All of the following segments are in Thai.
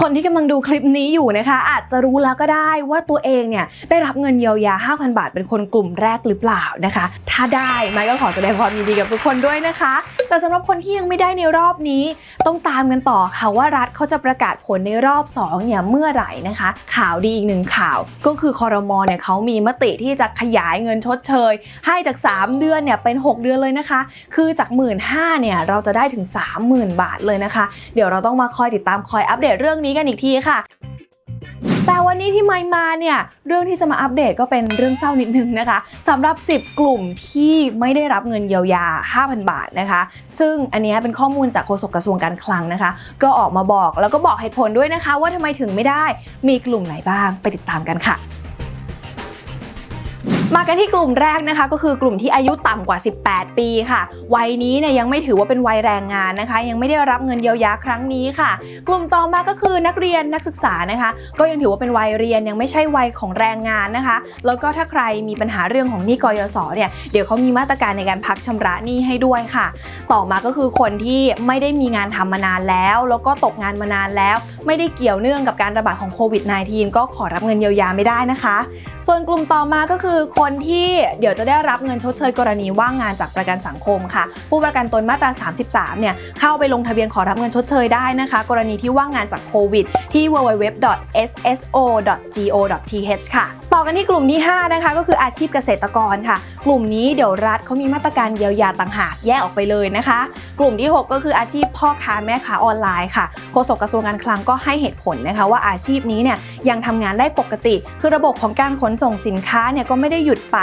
คนที่กำลังดูคลิปนี้อยู่นะคะ อาจจะรู้แล้วก็ได้ว่าตัวเองเนี่ยได้รับเงินเยียวยา 5,000 บาท เป็นคนกลุ่มแรกหรือเปล่านะคะ ถ้าได้ไมค์ก็ขอแสดงความยินดีกับทุกคนด้วยนะคะ แต่สำหรับคนที่ยังไม่ได้ในรอบนี้ ต้องตามกันต่อค่ะว่ารัฐเขาจะประกาศผลในรอบ2เนี่ยเมื่อไหร่นะคะ ข่าวดีอีกหนึ่งข่าว ก็คือคอรมอเนี่ยเขามีมติที่จะขยายเงินชดเชย ให้จาก 3 เดือนเนี่ยเป็น 6 เดือนเลยนะคะ คือจาก 1 5ื่นเนี่ยเราจะได้ถึง 30,000 บาทเลยนะคะ เดี๋ยวเราต้องมาคอยติดตามคอยอัปเดตเรื่องนี้กันอีกทีค่ะ แต่วันนี้ที่ไม่มาเนี่ยเรื่องที่จะมาอัปเดตก็เป็นเรื่องเศร้านิดนึงนะคะสำหรับ 10 กลุ่มที่ไม่ได้รับเงินเยียวยา 5,000 บาทนะคะ ซึ่งอันนี้เป็นข้อมูลจากโฆษกกระทรวงการคลังนะคะ ก็ออกมาบอกแล้วก็บอกเหตุผลด้วยนะคะ ว่าทำไมถึงไม่ได้มีกลุ่มไหนบ้างไปติดตามกันค่ะ มากันที่กลุ่มแรกนะคะก็คือกลุ่มที่อายุต่ำกว่า 18 ปีค่ะ วัยนี้เนี่ยยังไม่ถือว่าเป็นวัยแรงงานนะคะ ยังไม่ได้รับเงินเยียวยาครั้งนี้ค่ะ กลุ่มต่อมาก็คือนักเรียนนักศึกษานะคะ ก็ยังถือว่าเป็นวัยเรียนยังไม่ใช่วัยของแรงงานนะคะ แล้วก็ถ้าใครมีปัญหาเรื่องของหนี้กยศเนี่ยเดี๋ยวเขามีมาตรการในการพักชำระหนี้ให้ด้วยค่ะ ต่อมาก็คือคนที่ไม่ได้มีงานทำมานานแล้ว แล้วก็ตกงานมานานแล้ว ไม่ได้เกี่ยวเนื่องกับการระบาดของโควิด -19 ก็ขอรับเงินเยียวยาไม่ได้นะคะ ส่วนกลุ่มต่อมาก็คือคนที่เดี๋ยวจะได้รับเงินชดเชยกรณีว่างงานจากประกันสังคมค่ะ ผู้ประกันตนมาตรา 33 เนี่ยเข้าไปลงทะเบียนขอรับเงินชดเชยได้นะคะ กรณีที่ว่างงานจากโควิด ที่ www.sso.go.th ค่ะ ต่อกันที่กลุ่มที่ 5 นะคะ ก็คืออาชีพเกษตรกรค่ะ กลุ่มนี้เดี๋ยวรัฐเขามีมาตรการเยียวยาต่างหากแยกออกไปเลยนะคะ กลุ่มที่ 6 ก็คืออาชีพพ่อค้าแม่ค้าออนไลน์ค่ะโฆษกกระทรวงการคลังก็ให้เหตุผลนะคะว่าอาชีพนี้เนี่ย ยังทำงานได้ปกติ คือระบบของการขนส่งสินค้าเนี่ยก็ไม่ได้หยุดไป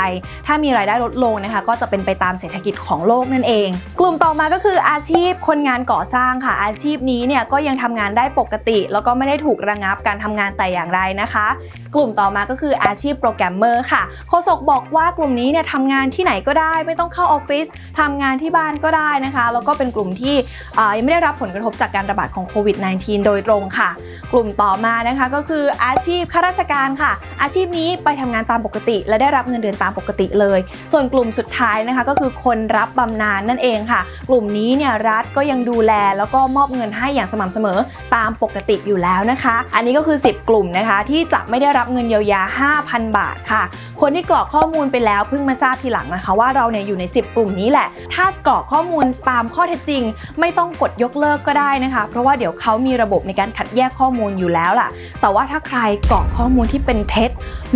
ถ้ามีรายได้ลดลงนะคะก็จะเป็นไปตามเศรษฐกิจของโลกนั่นเอง กลุ่มต่อมาก็คืออาชีพคนงานก่อสร้างค่ะ อาชีพนี้เนี่ยก็ยังทำงานได้ปกติ แล้วก็ไม่ได้ถูกระงับการทำงานแต่อย่างไรนะคะ กลุ่มต่อมาก็คืออาชีพโปรแกรมเมอร์ค่ะโฆษกบอกว่ากลุ่มนี้เนี่ยทำงานที่ไหนก็ได้ไม่ต้องเข้าออฟฟิศทำงานที่บ้านก็ได้นะคะ แล้วก็เป็นกลุ่มที่ยังไม่ได้รับผลกระทบจากการระบาดของโควิด -19 โดยตรงค่ะ กลุ่มต่อมานะคะก็คืออาาชีพข้าราชการค่ะ อาชีพนี้ไปทำงานตามปกติ และได้รับเงินเดือนตามปกติเลย ส่วนกลุ่มสุดท้ายนะคะก็คือคนรับบำนาญนั่นเองค่ะ กลุ่มนี้เนี่ยรัฐก็ยังดูแลแล้วก็มอบเงินให้อย่างสม่ำเสมอตามปกติอยู่แล้วนะคะ อันนี้ก็คือ 10 กลุ่มนะคะ ที่จะไม่ได้รับเงินเยียวยา 5,000 บาทค่ะ คนที่กรอกข้อมูลไปแล้วเพิ่งมาทราบทีหลังนะคะ ว่าเราเนี่ยอยู่ใน 10 กลุ่มนี้แหละ ถ้ากรอกข้อมูลตามข้อเท็จจริง ไม่ต้องกดยกเลิกก็ได้นะคะ เพราะว่าเดี๋ยวเขามีระบบในการคัดแยกข้อมูลอยู่แล้วล่ะ แต่ว่าถ้าใครกรอกข้อมูลที่เป็นเท็จ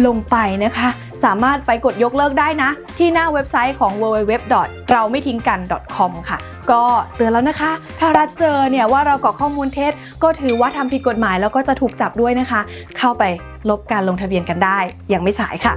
ลงไปนะคะ สามารถไปกดยกเลิกได้นะ ที่หน้าเว็บไซต์ของ www. เราไม่ทิ้งกัน .com ค่ะ ก็เตือนแล้วนะคะ ถ้ารัฐเจอเนี่ยว่าเรากรอกข้อมูลเท็จ ก็ถือว่าทำผิดกฎหมายแล้วก็จะถูกจับด้วยนะคะ เข้าไปลบการลงทะเบียนกันได้ยังไม่สายค่ะ